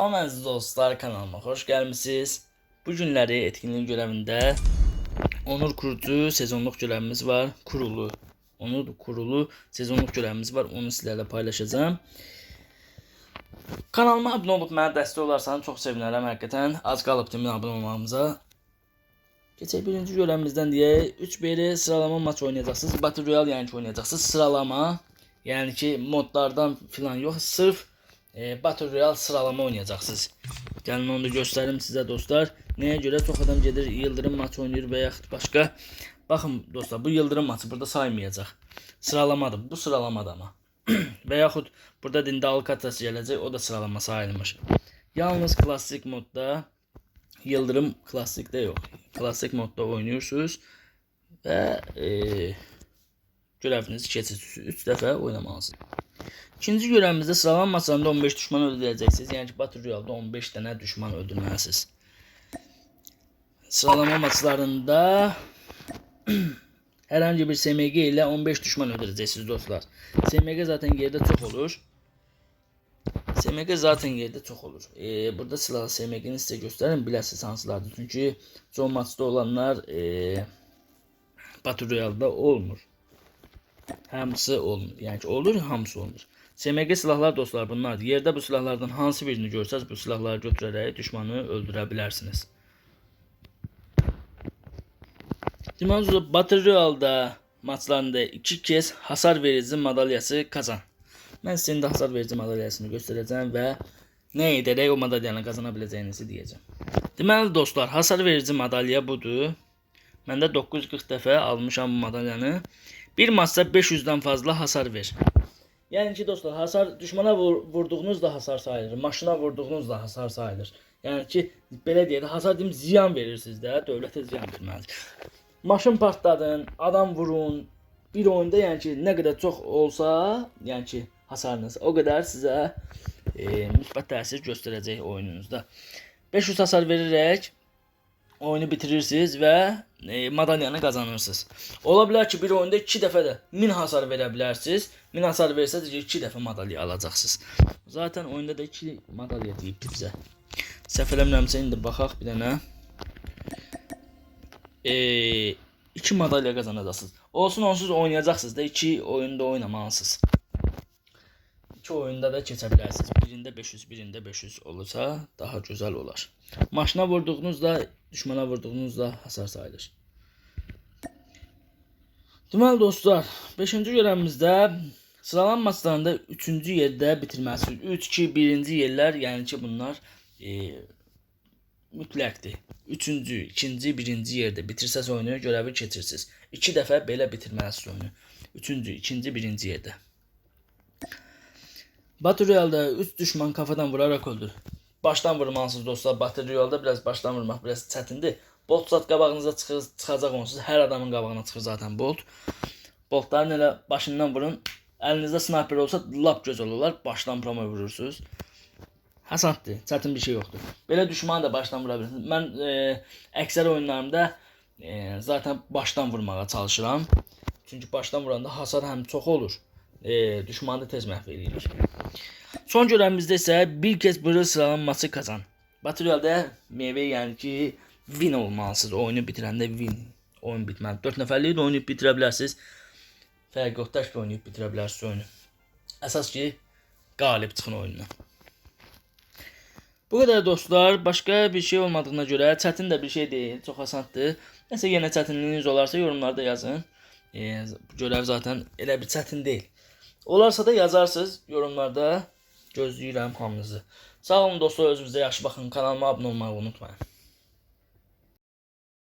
Salam əziz dostlar kanalıma hoş gelmişsiniz. Bu günləri etkinlik görevində Onur kurucu sezonluq görevimiz var. Kurulu. Onur kurulu sezonluq görevimiz var. Onu sizlərlə paylaşacağım. Kanalıma abunə olub mənə dəstək olarsanız çox sevinərəm həqiqətən. Az qalıbdı min abunə olmağımıza. Keçək birinci görevimizdən deyək. 3 beri sıralama maç oynayacaqsınız. Battle Royale yəni ki oynayacaqsınız. Sıralama. Yəni ki modlardan filan yox. Sırf e, Battle Royale sıralama oynayacaqsınız. Gəlin onu da göstərim sizə dostlar. Nəyə görə çox adam gedir Yıldırım maçı oynayır və yaxud. Baxın dostlar, bu Yıldırım maçı burada saymayacaq. Sıralamadır. Bu sıralamadır amma. və burada dində Alcatraz gələcək, o da sıralama sayılmış. Yalnız klassik modda Yıldırım klassikdə yox. Klassik modda oynayırsınız və e, görevinizi keçirsiniz. 3 dəfə oynamalısınız. İkinci görevimizdə sıralama maçlarında 15 düşman öldürəcəksiniz. Yəni ki, Battle Royale-da 15 dənə düşman öldürməlisiniz. Sıralama maçlarında herhangi bir SMG ile 15 düşman öldüreceksiniz dostlar. SMG zaten geride çok olur. SMG zaten geride çok olur. Ee, burada silahlı SMG'ni size gösterin biləsiniz hansılardır. Çünkü son maçta olanlar ee, Battle Royale'da olmur. Hamısı olmur. Yəni ki, olur, hamısı olmur. SMG silahlar dostlar bunlardır. Yerdə bu silahlardan hansı birini görsəz bu silahları götürərək düşmanı öldürə bilərsiniz. Deməli, Battle Royale-da maçlarında iki kez hasar verici madalyası kazan. Mən sizə indi hasar verici madalyasını göstərəcəm və nə edərək o madalyanı qazana biləcəyinizi deyəcəm. Dostlar, hasar verici madalya budur. Mən də 940 dəfə almışam bu madalyanı. Bir maçda 500-dən fazla hasar ver. Yəni ki dostlar, hasar düşmana vur, vurduğunuz da hasar sayılır, maşına vurduğunuz da hasar sayılır. Yəni ki, belə deyək, hasar deyim ziyan verirsiniz də, dövlətə ziyan verməlidir. Maşın partladın, adam vurun. Bir oyunda yəni ki, nə qədər çox olsa, yəni ki, hasarınız o qədər sizə e, müsbət təsir göstərəcək oyununuzda. 500 hasar verərək oyunu bitirirsiniz və e, madalyanı qazanırsınız. Ola bilər ki, bir oyunda 2 dəfə də 1000 hasar verə bilərsiniz. 1000 hasar versəz 2 dəfə madalya alacaqsınız. Zaten oyunda da 2 madalya deyibdi bizə. Səhv eləmirəmsə indi baxaq bir dənə. E, 2 madalya qazanacaqsınız. Olsun onsuz oynayacaqsınız da 2 oyunda oynamalısınız. 2 oyunda da keçə bilərsiniz. Birində 500, birində 500 olursa daha gözəl olar. Maşına vurduğunuzda, düşmana vurduğunuzda hasar sayılır. Deməli dostlar, 5-ci görəvimizdə sıralama maçlarında 3-cü yerdə bitirməlisiniz. 3 2 1-ci yerlər, yəni ki, bunlar e, mütləqdir. 3-cü, 2-ci, 1-ci yerdə bitirsəz oyunu görəvi keçirsiniz. 2 dəfə belə bitirməlisiniz oyunu. 3-cü, 2-ci, 1-ci yerdə. Battle Royale'da 3 düşman kafadan vurarak öldür. Baştan vurmalısınız dostlar. Battle Royale'da biraz baştan vurmaq biraz çətindir. Bolt zat qabağınıza çıxır, çıxacaq onsuz. Hər adamın qabağına çıxır zaten bolt. Boltların elə başından vurun. Əlinizdə sniper olsa lap gözəl olar. Başdan promo vurursunuz. Həsaddır. Çətin bir şey yoxdur. Belə düşmanı da başdan vura bilirsiniz. Mən e, əksər oyunlarımda e, zaten başdan vurmağa çalışıram. Çünki başdan vuranda hasar həm çox olur. E, düşmanı da tez məhv edilir. Son görevimizdə isə bir kez bırıl sıralanması kazan. Royale'də meyve yəni ki win olmalısınız. Oyunu bitirəndə win. Oyun bitməli. 4 nəfərlik də oynayıb bitirə bilərsiniz. Fərqi yox, tək də oynayıb bitirə bilərsiniz oyunu. Əsas ki qalib çıxın oyundan. Bu qədər dostlar. Başqa bir şey olmadığına görə çətin də bir şey deyil. Çox asandır. Nəsə yenə çətinliyiniz olarsa yorumlarda yazın. E, bu görev zaten elə bir çətin deyil. Olarsa da yazarsınız yorumlarda. Gözləyirəm hamınızı. Sağ olun dostlar, özünüzə yaxşı baxın. Kanalıma abunə olmağı unutmayın.